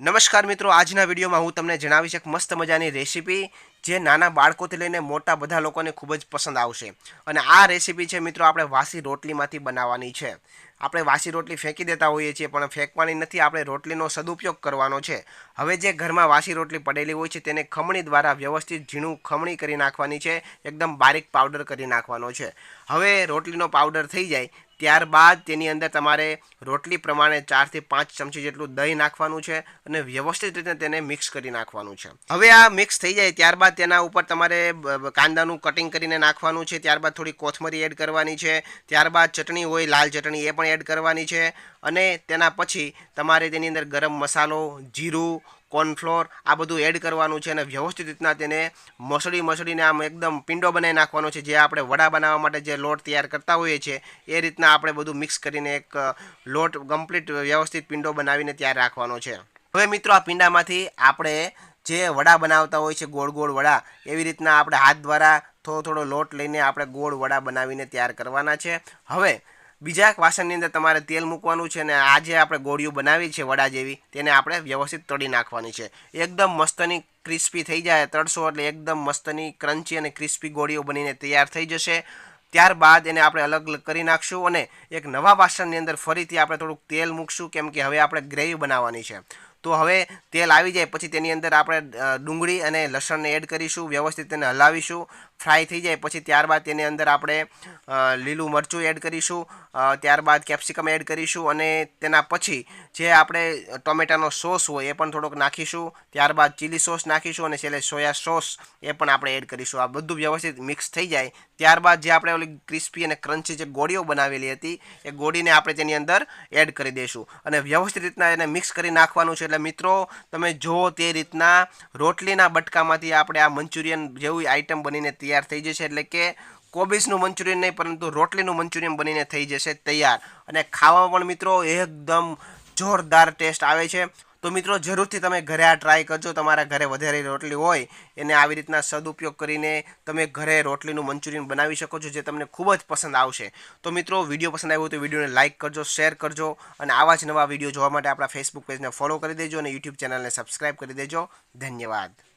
નમસ્કાર મિત્રો આજના વિડીયોમાં હું તમને જણાવીશ એક મસ્ત મજાની રેસીપી જે નાના બાળકોથી લઈને મોટા બધા લોકોને ખૂબ જ પસંદ આવશે. અને આ રેસીપી છે મિત્રો આપણે વાસી રોટલીમાંથી બનાવવાની છે. આપણે વાસી રોટલી ફેંકી દેતા હોઈએ છીએ, પણ ફેંકવાની નથી, આપણે રોટલીનો સદુપયોગ કરવાનો છે. હવે જે ઘરમાં વાસી રોટલી પડેલી હોય છે, તેને ખમણી દ્વારા વ્યવસ્થિત ઝીણું ખમણી કરી નાખવાની છે, એકદમ બારીક પાવડર કરી નાખવાનો છે. હવે રોટલીનો પાવડર થઈ જાય, ત્યારબાદ તેની અંદર તમારે રોટલી પ્રમાણે ચારથી પાંચ ચમચી જેટલું દહીં નાખવાનું છે અને વ્યવસ્થિત રીતે તેને મિક્સ કરી નાખવાનું છે. હવે આ મિક્સ થઈ જાય, ત્યારબાદ તેના ઉપર તમારે કાંદાનું કટિંગ કરીને નાખવાનું છે, ત્યારબાદ થોડી કોથમરી એડ કરવાની છે, ત્યારબાદ ચટણી હોય, લાલ ચટણી એ પણ એડ કરવાની છે, અને તેના પછી તમારે તેની અંદર ગરમ મસાલો, જીરું કોર્નફ્લોર આ બધું એડ કરવાનું છે, અને વ્યવસ્થિત રીતના તેને મસળી મસળીને આમ એકદમ પિંડો બનાવી નાખવાનો છે, જે આપણે વડા બનાવવા માટે જે લોટ તૈયાર કરતા હોઈએ છીએ, એ રીતના આપણે બધું મિક્સ કરીને એક લોટ કમ્પ્લીટ વ્યવસ્થિત પિંડો બનાવીને તૈયાર રાખવાનો છે. હવે મિત્રો આ પિંડામાંથી આપણે જે વડા બનાવતા હોય છે, ગોળ ગોળ વડા, એવી રીતના આપણે હાથ દ્વારા થોડો થોડો લોટ લઈને આપણે ગોળ વડા બનાવીને તૈયાર કરવાના છે. હવે, બીજા વાસણની અંદર તમારે તેલ મૂકવાનું છે અને આ જે આપણે ગોળીઓ બનાવી છે વડા જેવી, તેને આપણે વ્યવસ્થિત તળી નાખવાની છે. એકદમ મસ્તની ક્રિસ્પી થઈ જાય, તળશો એટલે એકદમ મસ્તની ક્રન્ચી અને ક્રિસ્પી ગોળીઓ બનીને તૈયાર થઈ જશે. ત્યારબાદ એને આપણે અલગ અલગ કરી નાખશું અને એક નવા વાસણની અંદર ફરીથી આપણે થોડુંક તેલ મૂકશું, કેમ કે હવે આપણે ગ્રેવી બનાવવાની છે. તો હવે તેલ આવી જાય. પછી તેની અંદર આપણે ડુંગળી અને લસણને એડ કરીશું, વ્યવસ્થિત તેને હલાવીશું. ફ્રાય થઈ જાય. પછી ત્યારબાદ તેની અંદર આપણે લીલું મરચું એડ કરીશું. ત્યારબાદ કેપ્સિકમ એડ કરીશું અને તેના પછી જે આપણે ટોમેટાનો સોસ હોય એ પણ થોડોક નાખીશું. ત્યારબાદ ચીલી સોસ નાખીશું અને છેલ્લે સોયા સોસ એ પણ આપણે એડ કરીશું. આ બધું વ્યવસ્થિત મિક્સ થઈ જાય. ત્યારબાદ જે આપણે ઓલી ક્રિસ્પી અને ક્રન્ચી જે ગોળીઓ બનાવેલી હતી, એ ગોળીને આપણે તેની અંદર એડ કરી દઈશું. અને વ્યવસ્થિત રીતના એને મિક્સ કરી નાખવાનું છે. એટલે મિત્રો, તમે જો તે રીતના રોટલીના બટકામાંથી આપણે આ મંચુરિયન જેવી આઈટમ બનીને તૈયાર થઈ જશે એટલે કે કોબીસનું મંચુરિયન નહીં, પરંતુ રોટલીનું મંચુરિયન બનીને થઈ જશે તૈયાર. અને ખાવામાં પણ મિત્રો એકદમ જોરદાર ટેસ્ટ આવે છે. તો મિત્રો જરૂરથી તમે ઘરે આ ટ્રાય કરજો. તમારા ઘરે વધારે રોટલી હોય, એને આવી રીતના સદુપયોગ કરીને તમે ઘરે રોટલીનું મંચુરિયન બનાવી શકો છો, જે તમને ખૂબ જ પસંદ આવશે. તો મિત્રો, વીડિયો પસંદ આવ્યો તો વિડીયોને લાઇક કરજો, શેર કરજો, અને આવા જ નવા વીડિયો જોવા માટે આપણા ફેસબુક પેજને ફોલો કરી દેજો અને યુટ્યુબ ચેનલને સબસ્ક્રાઈબ કરી દેજો. ધન્યવાદ.